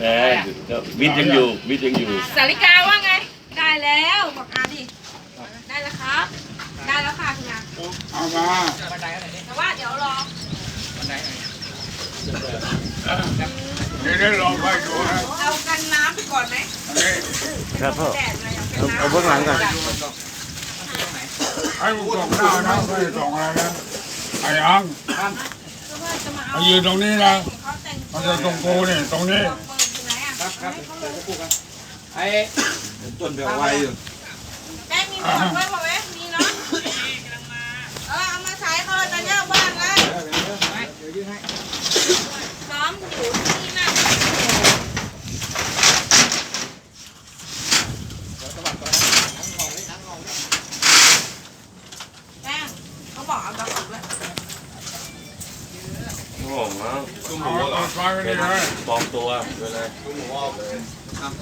แหมวิทย์ยังอยู่วิทย์ยังอยู่ สาริกาว่าไง ได้แล้วบอกอาดิได้แล้วครับ ได้แล้วค่ะคุณอาเอามาแต่ว่าเดี๋ยวรอเดี๋ยวได้ลองไปดูนะเอากันน้ำไปก่อนไหมอันนี้ครับพ่อแดดเลยเอากันน้ำเอาเบื้องหลังก่อนให้มึงส่งหน้านะไม่ได้ส่งอะไรนะไอ้อัง เพราะว่าจะมาเอามายืนตรงนี้นะเขาแต่งมันจะตรงกูนี่ตรงนี้เปิดอยู่ไหนอะครับครับไอ้ต้นเบลไว้อยู่แป้งมีหมวกไว้บอกไว้มีเนาะเออเอามาใช้เขาเลยจะเนี่ยบ้านเลยเดี๋ยวเดี๋ยวยื่นให้ซ้อมอยู่ที่นั่นแป้งเขาบอกเอาตะขบเลย โอ้โหเอาเอาไฟไว้นี่เลยปลอมตัวไปเลยครับ